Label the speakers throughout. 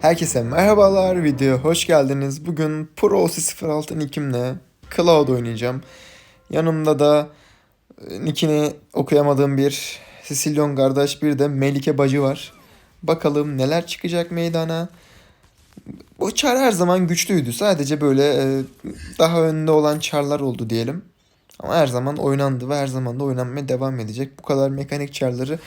Speaker 1: Herkese merhabalar video hoş geldiniz. Bugün Pro OC 06 nickimle Cloud oynayacağım. Yanımda da e, nickini okuyamadığım bir Sicilyon kardeş bir de Melike bacı var. Bakalım neler çıkacak meydana. Bu çar her zaman güçlüydü. Sadece böyle e, daha önde olan çarlar oldu diyelim. Ama her zaman oynandı ve her zaman da oynanmaya devam edecek. Bu kadar mekanik çarları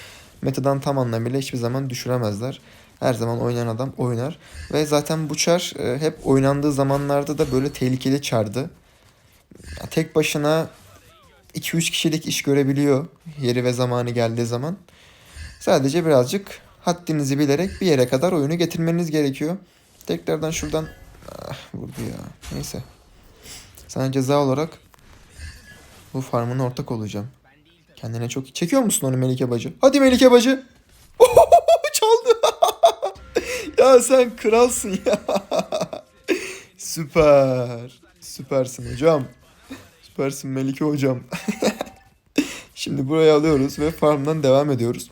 Speaker 1: metadan tam anlamıyla hiçbir zaman düşüremezler. Her zaman oynayan adam oynar. Ve zaten bu çar e, hep oynandığı zamanlarda da böyle tehlikeli çardı. Tek başına 2-3 kişilik iş görebiliyor yeri ve zamanı geldiği zaman. Sadece birazcık haddinizi bilerek bir yere kadar oyunu getirmeniz gerekiyor. Tekrardan şuradan ah, vurdu ya. Neyse. Sana ceza olarak bu farmına ortak olacağım. Kendine çok çekiyor musun onu Melike bacı? Hadi Melike bacı. Ya sen kralsın ya. Süper. Süpersin hocam. Süpersin Melike hocam. Şimdi buraya alıyoruz ve farmdan devam ediyoruz.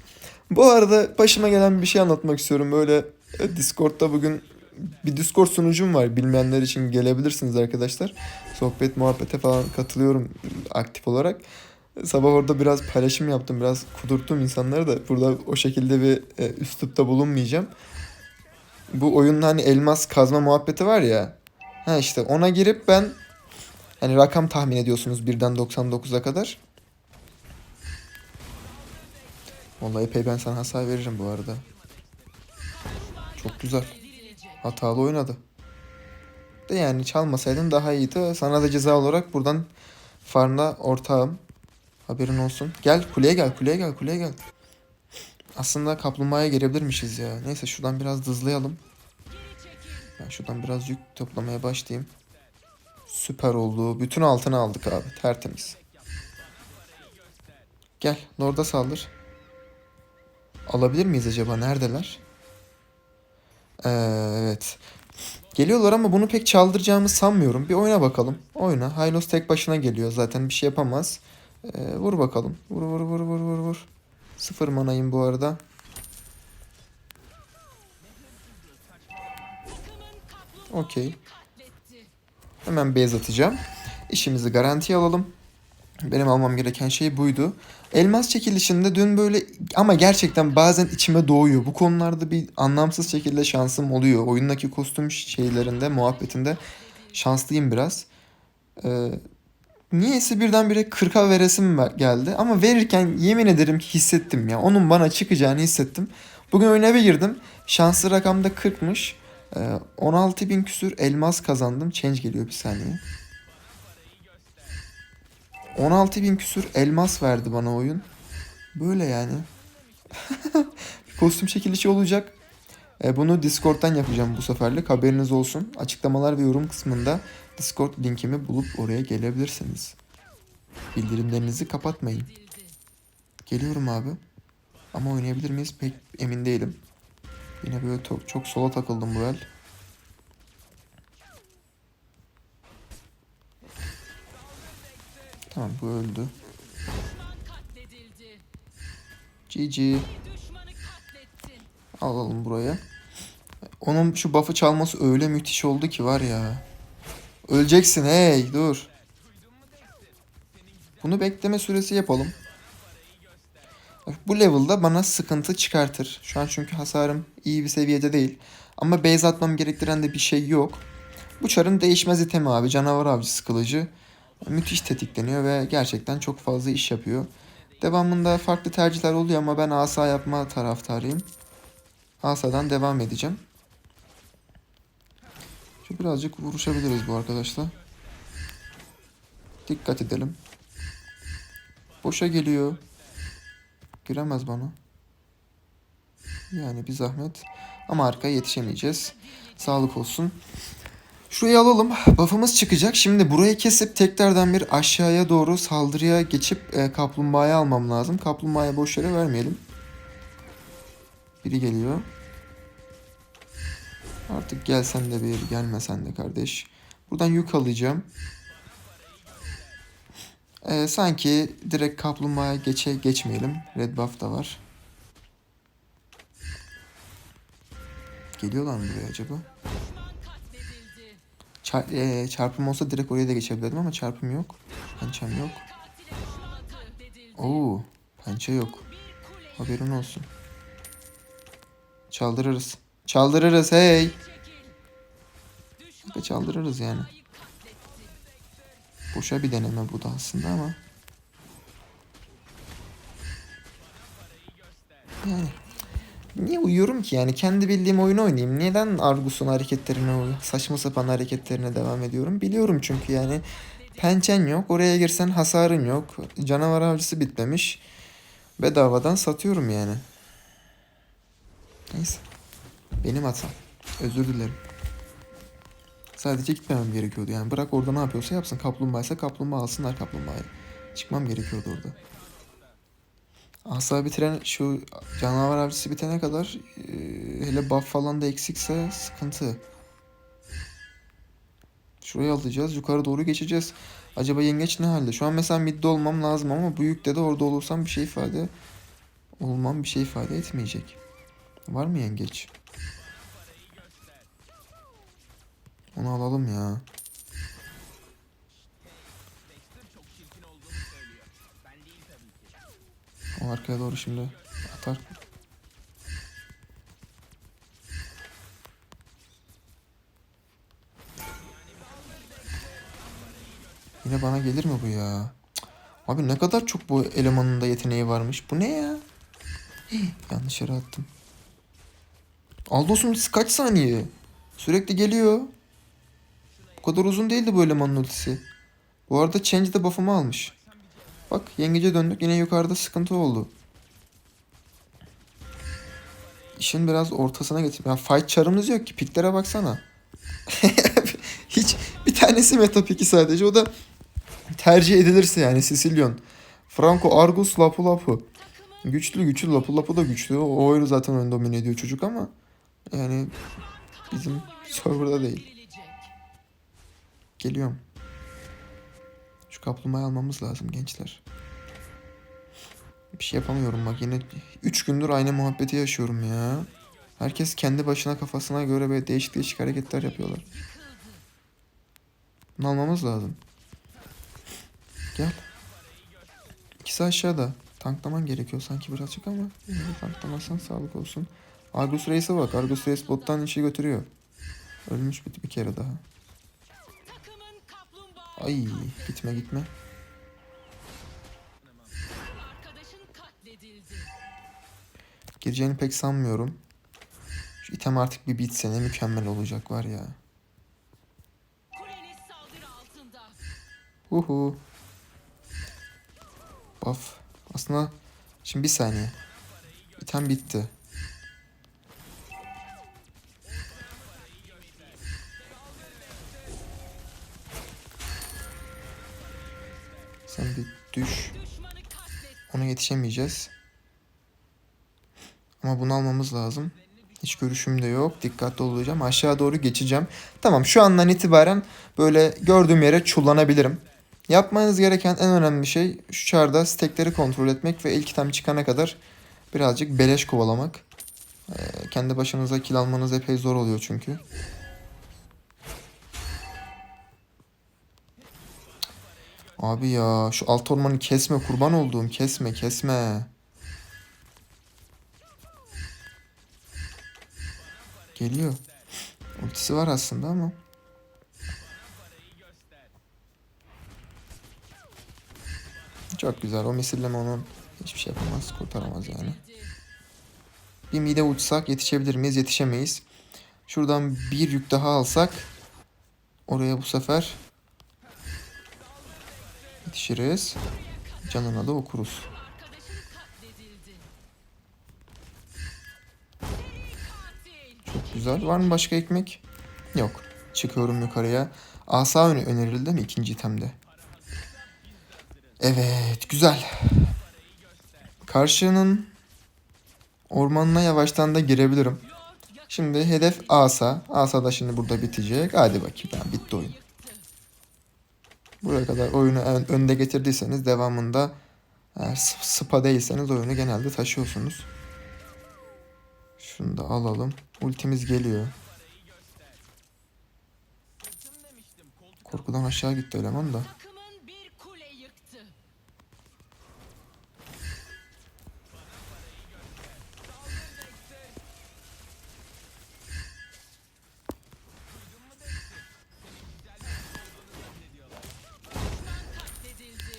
Speaker 1: Bu arada başıma gelen bir şey anlatmak istiyorum. Böyle e, Discord'da bugün bir Discord sunucum var. Bilmeyenler için gelebilirsiniz arkadaşlar. Sohbet muhabbete falan katılıyorum aktif olarak. Sabah orada biraz paylaşım yaptım. Biraz kudurttum insanları da. Burada o şekilde bir e, üslupta bulunmayacağım. Bu oyunda hani elmas kazma muhabbeti var ya. Ha işte ona girip ben hani rakam tahmin ediyorsunuz birden 99'a kadar. Vallahi epey ben sana hasar veririm bu arada. Çok güzel. Hatalı oynadı. De yani çalmasaydın daha iyiydi. Sana da ceza olarak buradan farmda ortağım. Haberin olsun. Gel kuleye gel kuleye gel kuleye gel. Aslında kaplumbağaya gelebilirmişiz ya. Neyse şuradan biraz hızlayalım. Ben şuradan biraz yük toplamaya başlayayım. Süper oldu. Bütün altını aldık abi. Tertemiz. Gel. Lord'a saldır. Alabilir miyiz acaba? Neredeler? Ee, evet. Geliyorlar ama bunu pek çaldıracağımı sanmıyorum. Bir oyna bakalım. Oyna. Hylos tek başına geliyor. Zaten bir şey yapamaz. Ee, vur bakalım. Vur vur vur vur vur vur. Sıfır manayım bu arada. Okey. Hemen base atacağım. İşimizi garantiye alalım. Benim almam gereken şey buydu. Elmas çekilişinde dün böyle ama gerçekten bazen içime doğuyor. Bu konularda bir anlamsız şekilde şansım oluyor. Oyundaki kostüm şeylerinde, muhabbetinde şanslıyım biraz. Ee, niyeyse birdenbire 40'a veresim ver- geldi. Ama verirken yemin ederim ki hissettim ya. Onun bana çıkacağını hissettim. Bugün oyuna bir girdim. Şanslı rakamda 40'mış. Ee, 16 bin küsür elmas kazandım. Change geliyor bir saniye. 16 bin küsür elmas verdi bana oyun. Böyle yani. kostüm çekilişi olacak. E, bunu Discord'dan yapacağım bu seferlik. Haberiniz olsun. Açıklamalar ve yorum kısmında Discord linkimi bulup oraya gelebilirsiniz. Bildirimlerinizi kapatmayın. Geliyorum abi. Ama oynayabilir miyiz pek emin değilim. Yine böyle çok, çok sola takıldım bu el. Tamam bu öldü. GG. Alalım buraya. Onun şu buff'ı çalması öyle müthiş oldu ki var ya. Öleceksin hey dur. Bunu bekleme süresi yapalım. Bu level'da bana sıkıntı çıkartır. Şu an çünkü hasarım iyi bir seviyede değil. Ama base atmam gerektiren de bir şey yok. Bu çarın değişmez itemi abi. Canavar avcısı kılıcı. Müthiş tetikleniyor ve gerçekten çok fazla iş yapıyor. Devamında farklı tercihler oluyor ama ben asa yapma taraftarıyım. Asa'dan devam edeceğim. Şu birazcık vuruşabiliriz bu arkadaşla. Dikkat edelim. Boşa geliyor. Giremez bana. Yani bir zahmet. Ama arkaya yetişemeyeceğiz. Sağlık olsun. Şurayı alalım. Buff'ımız çıkacak. Şimdi burayı kesip tekrardan bir aşağıya doğru saldırıya geçip e, kaplumbağayı almam lazım. Kaplumbağaya boş yere vermeyelim. Biri geliyor. Artık gelsen de bir gelmesen de kardeş. Buradan yük alacağım. E, sanki direkt kaplumbağaya geçe geçmeyelim. Red buff da var. Geliyorlar mı buraya acaba? Çar eee, çarpım olsa direkt oraya da geçebilirdim ama çarpım yok. Pençem yok. Oo, pençe yok. Haberin olsun. Çaldırırız. Çaldırırız hey. Kanka Çaldırırız yani. Boşa bir deneme bu da aslında ama. Yani niye uyuyorum ki yani kendi bildiğim oyunu oynayayım. Neden Argus'un hareketlerine saçma sapan hareketlerine devam ediyorum? Biliyorum çünkü yani pençen yok. Oraya girsen hasarın yok. Canavar avcısı bitmemiş. Bedavadan satıyorum yani. Neyse. Benim hatam. Özür dilerim. Sadece gitmemem gerekiyordu yani. Bırak orada ne yapıyorsa yapsın. Kaplumbağa ise kaplumbağa alsınlar kaplumbağayı. Çıkmam gerekiyordu orada. Asa bitiren şu canavar avcısı bitene kadar e, hele buff falan da eksikse sıkıntı. Şurayı alacağız. Yukarı doğru geçeceğiz. Acaba yengeç ne halde? Şu an mesela midde olmam lazım ama bu yükte de orada olursam bir şey ifade olmam bir şey ifade etmeyecek. Var mı yengeç? Onu alalım ya. O arkaya doğru şimdi atar. Yine bana gelir mi bu ya? Cık. Abi ne kadar çok bu elemanın da yeteneği varmış. Bu ne ya? Yanlış yere attım. Aldos'un kaç saniye? Sürekli geliyor. Kadar uzun değildi bu elemanın ultisi. Bu arada Change de buff'ımı almış. Bak yengece döndük yine yukarıda sıkıntı oldu. İşin biraz ortasına getir. Ya fight çarımız yok ki. Piklere baksana. Hiç bir tanesi meta piki sadece. O da tercih edilirse yani Sicilyon. Franco, Argus, Lapu Lapu. Güçlü güçlü Lapu Lapu da güçlü. O oyunu zaten oyunu domine ediyor çocuk ama yani bizim serverda değil. Geliyorum. Şu kaplumbağayı almamız lazım gençler. Bir şey yapamıyorum bak yine 3 gündür aynı muhabbeti yaşıyorum ya. Herkes kendi başına kafasına göre böyle değişik değişik hareketler yapıyorlar. Bunu almamız lazım. Gel. İkisi aşağıda. Tanklaman gerekiyor sanki birazcık ama tanklamazsan sağlık olsun. Argus Reis'e bak. Argus Reis bottan işi götürüyor. Ölmüş bir, bir kere daha. Ay gitme gitme. Gireceğini pek sanmıyorum. Şu item artık bir bitse ne mükemmel olacak var ya. Uhu. Buff. Aslında şimdi bir saniye. İtem bitti. Sen bir düş. Ona yetişemeyeceğiz. Ama bunu almamız lazım. Hiç görüşüm de yok. Dikkatli olacağım. Aşağı doğru geçeceğim. Tamam şu andan itibaren böyle gördüğüm yere çullanabilirim. Yapmanız gereken en önemli şey şu çarda stekleri kontrol etmek ve ilk item çıkana kadar birazcık beleş kovalamak. Ee, kendi başınıza kill almanız epey zor oluyor çünkü. Abi ya şu alt ormanı kesme kurban olduğum kesme kesme. Geliyor. Ultisi var aslında ama. Çok güzel. O misilleme onun hiçbir şey yapamaz. Kurtaramaz yani. Bir mide uçsak yetişebilir miyiz? Yetişemeyiz. Şuradan bir yük daha alsak oraya bu sefer yetişiriz. Canına da okuruz. Çok güzel. Var mı başka ekmek? Yok. Çıkıyorum yukarıya. Asa öne önerildi mi ikinci itemde? Evet. Güzel. Karşının ormanına yavaştan da girebilirim. Şimdi hedef Asa. Asa da şimdi burada bitecek. Hadi bakayım. Tamam, bitti oyun. Buraya kadar oyunu ön- önde getirdiyseniz devamında eğer sp- spa değilseniz oyunu genelde taşıyorsunuz. Şunu da alalım. Ultimiz geliyor. Korkudan aşağı gitti eleman da.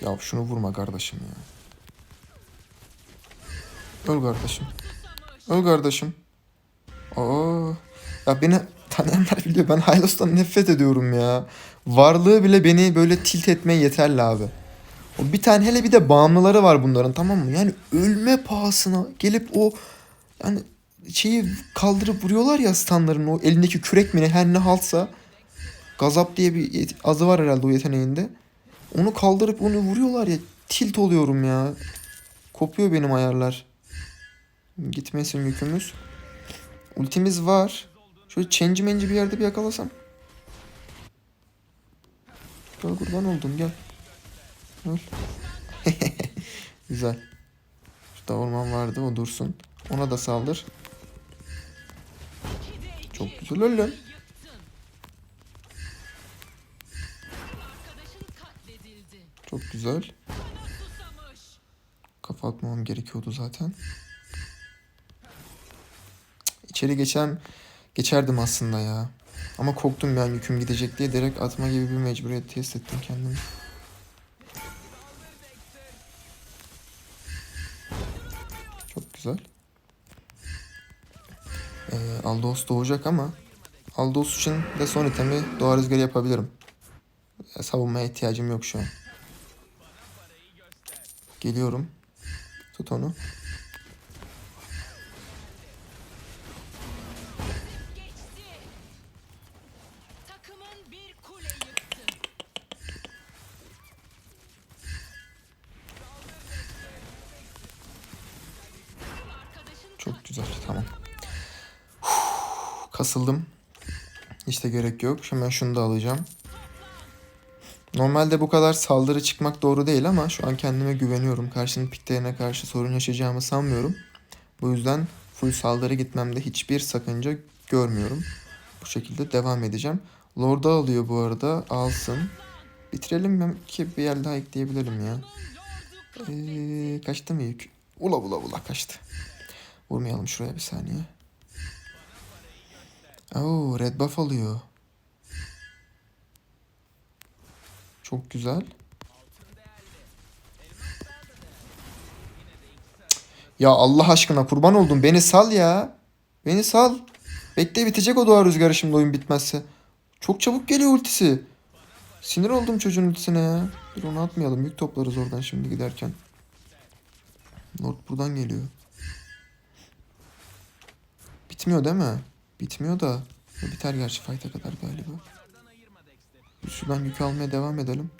Speaker 1: Ya şunu vurma kardeşim ya. Öl kardeşim. Öl kardeşim. Aa, ya beni tanıyanlar biliyor. Ben Hylos'tan nefret ediyorum ya. Varlığı bile beni böyle tilt etmeye yeterli abi. O bir tane hele bir de bağımlıları var bunların tamam mı? Yani ölme pahasına gelip o yani şeyi kaldırıp vuruyorlar ya standların o elindeki kürek mi ne her ne haltsa. Gazap diye bir azı var herhalde o yeteneğinde. Onu kaldırıp onu vuruyorlar ya. Tilt oluyorum ya. Kopuyor benim ayarlar. Gitmesin yükümüz. Ultimiz var. Şöyle change menci bir yerde bir yakalasam. Gel kurban oldum gel. Öl. Güzel. Şurada orman vardı o dursun. Ona da saldır. Çok güzel öl Çok güzel. Kafa atmam gerekiyordu zaten. İçeri geçen geçerdim aslında ya. Ama korktum yani yüküm gidecek diye direkt atma gibi bir mecburiyet test ettim kendimi. Çok güzel. Ee, Aldos doğacak ama Aldos için de son itemi doğa rüzgarı yapabilirim. Ee, Savunmaya ihtiyacım yok şu an. Geliyorum. Tut onu. Çok güzel. Tamam. Uf, kasıldım. Hiç de gerek yok. Hemen şunu da alacağım. Normalde bu kadar saldırı çıkmak doğru değil ama şu an kendime güveniyorum. Karşının piklerine karşı sorun yaşayacağımı sanmıyorum. Bu yüzden full saldırı gitmemde hiçbir sakınca görmüyorum. Bu şekilde devam edeceğim. Lord'a alıyor bu arada. Alsın. Bitirelim mi ki bir yer daha ekleyebilirim ya. Ee, kaçtı mı yük? Ula ula ula kaçtı. Vurmayalım şuraya bir saniye. Oo, red buff alıyor. Çok güzel. Ya Allah aşkına kurban oldum. Beni sal ya. Beni sal. Bekle bitecek o doğa rüzgarı şimdi oyun bitmezse. Çok çabuk geliyor ultisi. Sinir oldum çocuğun ultisine ya. Dur onu atmayalım. Yük toplarız oradan şimdi giderken. Lord buradan geliyor. Bitmiyor değil mi? Bitmiyor da. Biter gerçi fight'a kadar galiba. Şuradan yük almaya devam edelim.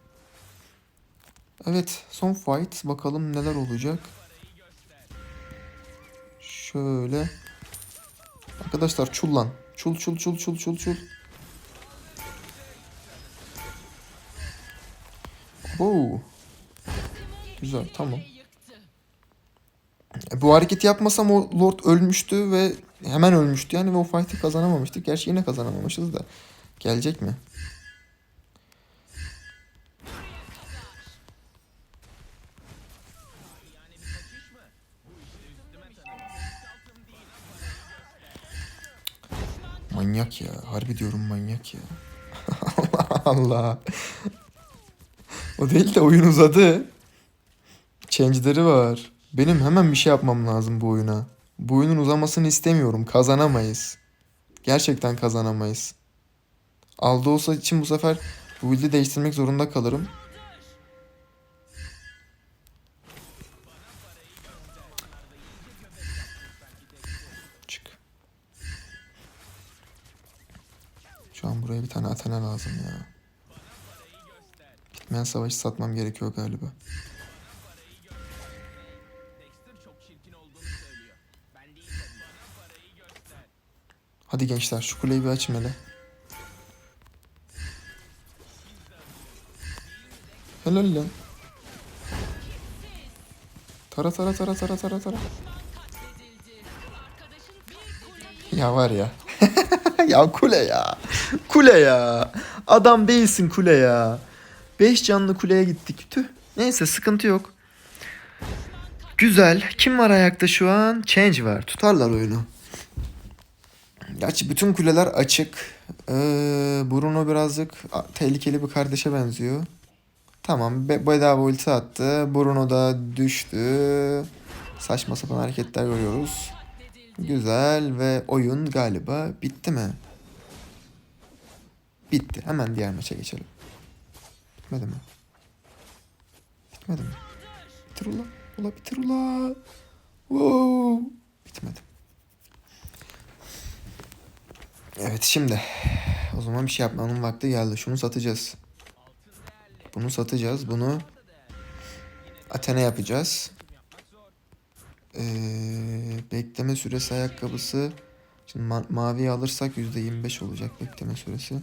Speaker 1: Evet son fight. Bakalım neler olacak. Şöyle. Arkadaşlar çul lan. Çul çul çul çul çul çul. Oo. Güzel tamam. E, Bu hareketi yapmasam o Lord ölmüştü ve hemen ölmüştü yani ve o fight'ı kazanamamıştık. Gerçi yine kazanamamışız da. Gelecek mi? Manyak ya. Harbi diyorum manyak ya. Allah Allah. O değil de oyun uzadı. Change'leri var. Benim hemen bir şey yapmam lazım bu oyuna. Bu oyunun uzamasını istemiyorum. Kazanamayız. Gerçekten kazanamayız. Aldı olsa için bu sefer bu build'i değiştirmek zorunda kalırım. Şu an buraya bir tane Athena lazım ya. Bitmeyen savaşı satmam gerekiyor galiba. Hadi gençler şu kuleyi bir açın hele. Helal lan. Tara tara tara tara tara tara. Ya var ya. Ya kule ya. Kule ya. Adam değilsin kule ya. 5 canlı kuleye gittik. Tüh. Neyse sıkıntı yok. Güzel. Kim var ayakta şu an? Change var. Tutarlar oyunu. Gerçi bütün kuleler açık. Ee, Bruno birazcık tehlikeli bir kardeşe benziyor. Tamam. Be- bedava ulti attı. Bruno da düştü. Saçma sapan hareketler görüyoruz. Güzel ve oyun galiba bitti mi? Bitti. Hemen diğer maça geçelim. Bitmedi mi? Bitmedi mi? Bitir ula. Ula bitir ula. Wow. Bitmedi. Evet şimdi. O zaman bir şey yapmanın vakti geldi. Şunu satacağız. Bunu satacağız. Bunu Athena yapacağız. Ee, bekleme süresi ayakkabısı. Şimdi ma- maviyi alırsak %25 olacak bekleme süresi.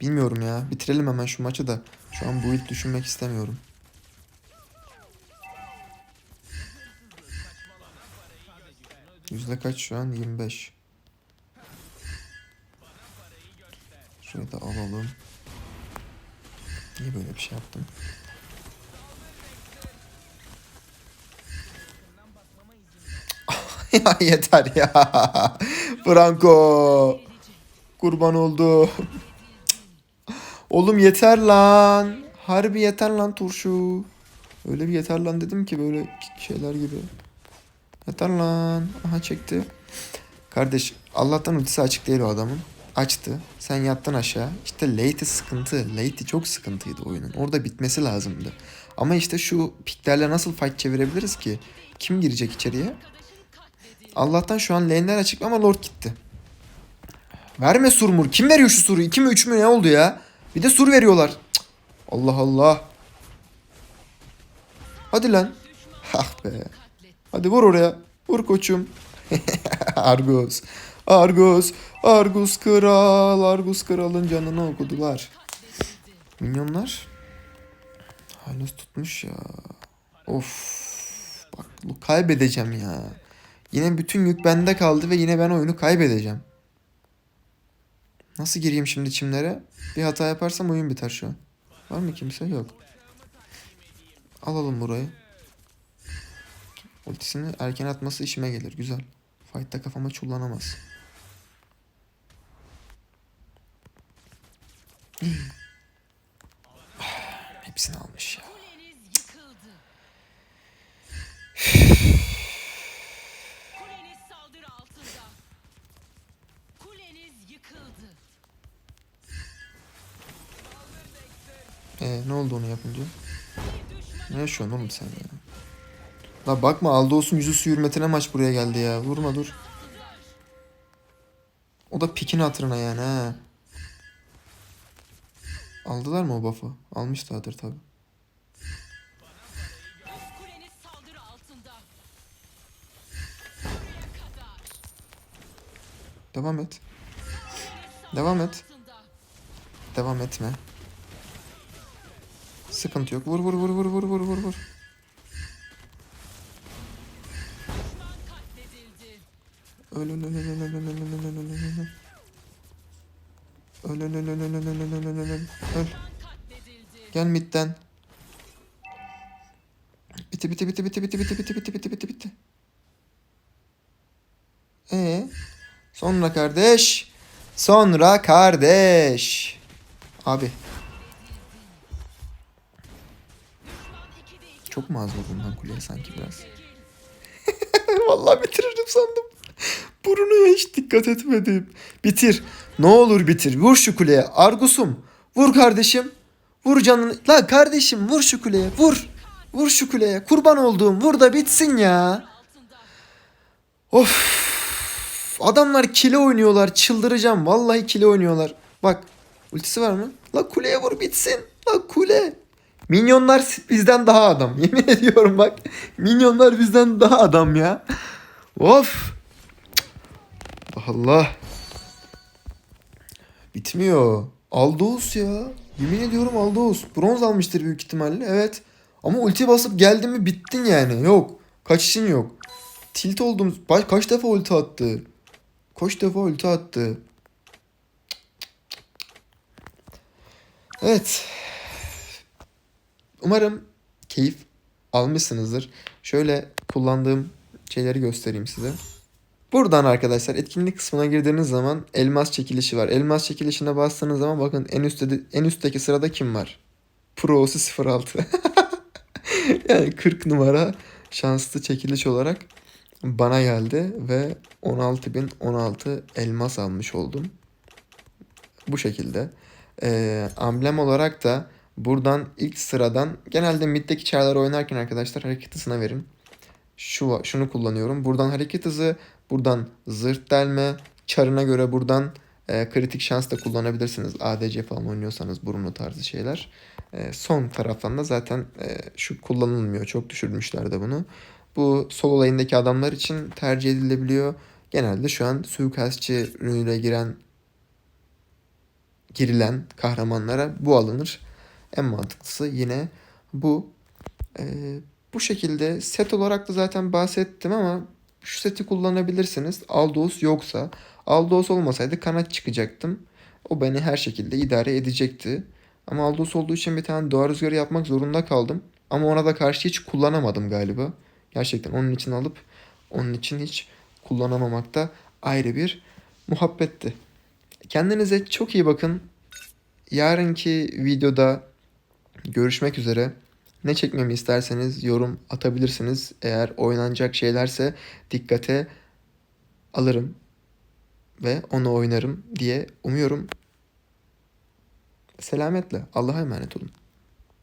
Speaker 1: Bilmiyorum ya. Bitirelim hemen şu maçı da. Şu an bu ilk düşünmek istemiyorum. Yüzde kaç şu an? 25. Şurayı da alalım. Niye böyle bir şey yaptım? ya yeter ya. Franco. Kurban oldu. Oğlum yeter lan. Harbi yeter lan turşu. Öyle bir yeter lan dedim ki böyle şeyler gibi. Yeter lan. Aha çekti. Kardeş Allah'tan ultisi açık değil o adamın. Açtı. Sen yattın aşağı. İşte late'i sıkıntı. Late'i çok sıkıntıydı oyunun. Orada bitmesi lazımdı. Ama işte şu piklerle nasıl fight çevirebiliriz ki? Kim girecek içeriye? Allah'tan şu an lane'ler açık ama Lord gitti. Verme surmur. Kim veriyor şu suru? 2 mi 3 mü ne oldu ya? Bir de sur veriyorlar. Cık. Allah Allah. Hadi lan. Ah be. Hadi vur oraya. Vur koçum. Argus. Argus. Argus kral. Argus kralın canını okudular. Minyonlar. Halus tutmuş ya. Of. Bak kaybedeceğim ya. Yine bütün yük bende kaldı ve yine ben oyunu kaybedeceğim. Nasıl gireyim şimdi çimlere? Bir hata yaparsam oyun biter şu an. Var mı kimse? Yok. Alalım burayı. Ultisini erken atması işime gelir. Güzel. Fight'ta kafama çullanamaz. Hepsini almış ya. Ee, ne oldu onu yapınca? Ne yaşıyorsun oğlum sen ya? La bakma Aldos'un yüzü su hürmetine maç buraya geldi ya. Vurma dur. O da pikin hatırına yani ha. Aldılar mı o buff'ı? Almışlardır tabi. Devam et. Devam et. Devam etme. Sıkıntı yok. Vur vur vur vur vur vur vur vur.
Speaker 2: Düşman katledildi.
Speaker 1: Öl öl öl öl öl öl öl öl öl öl öl öl öl. Öl öl öl öl öl öl öl öl öl öl öl öl. Öl.
Speaker 2: Katledildi.
Speaker 1: Gel midden. Bitti bitti bitti bitti bitti bitti bitti bitti bitti bitti bitti. Ee, sonra kardeş. Sonra kardeş. Abi
Speaker 2: Düşman
Speaker 1: çok mu az vurdum kuleye sanki biraz. Vallahi bitirirdim sandım. Bruno'ya hiç dikkat etmedim. Bitir. Ne olur bitir. Vur şu kuleye. Argus'um. Vur kardeşim. Vur canını. La kardeşim vur şu kuleye. Vur. Vur şu kuleye. Kurban olduğum. Vur da bitsin ya. Of. Adamlar kile oynuyorlar. Çıldıracağım. Vallahi kile oynuyorlar. Bak. Ultisi var mı? La kuleye vur bitsin. La kule. Minyonlar bizden daha adam. Yemin ediyorum bak. Minyonlar bizden daha adam ya. Of. Allah. Bitmiyor. Aldous ya. Yemin ediyorum Aldous. Bronz almıştır büyük ihtimalle. Evet. Ama ulti basıp geldi mi bittin yani. Yok. Kaçışın yok. tilt oldum. Kaç defa ulti attı? Kaç defa ulti attı? Evet. Umarım keyif almışsınızdır. Şöyle kullandığım şeyleri göstereyim size. Buradan arkadaşlar etkinlik kısmına girdiğiniz zaman elmas çekilişi var. Elmas çekilişine bastığınız zaman bakın en üstte en üstteki sırada kim var? Pro'su 06. yani 40 numara şanslı çekiliş olarak bana geldi ve 16.016 elmas almış oldum. Bu şekilde. Ee, amblem olarak da buradan ilk sıradan genelde middeki çarları oynarken arkadaşlar hareket hızına verin. Şu şunu kullanıyorum. Buradan hareket hızı, buradan zırt delme, çarına göre buradan e, kritik şans da kullanabilirsiniz. ADC falan oynuyorsanız Bruno tarzı şeyler. E, son taraftan da zaten e, şu kullanılmıyor. Çok düşürmüşler de bunu. Bu solo lane'deki adamlar için tercih edilebiliyor. Genelde şu an suikastçı ürünüyle giren girilen kahramanlara bu alınır. En mantıklısı yine bu. Ee, bu şekilde set olarak da zaten bahsettim ama şu seti kullanabilirsiniz. Aldous yoksa. Aldous olmasaydı kanat çıkacaktım. O beni her şekilde idare edecekti. Ama Aldous olduğu için bir tane doğa rüzgarı yapmak zorunda kaldım. Ama ona da karşı hiç kullanamadım galiba. Gerçekten onun için alıp onun için hiç kullanamamak da ayrı bir muhabbetti. Kendinize çok iyi bakın. Yarınki videoda görüşmek üzere. Ne çekmemi isterseniz yorum atabilirsiniz. Eğer oynanacak şeylerse dikkate alırım ve onu oynarım diye umuyorum. Selametle. Allah'a emanet olun.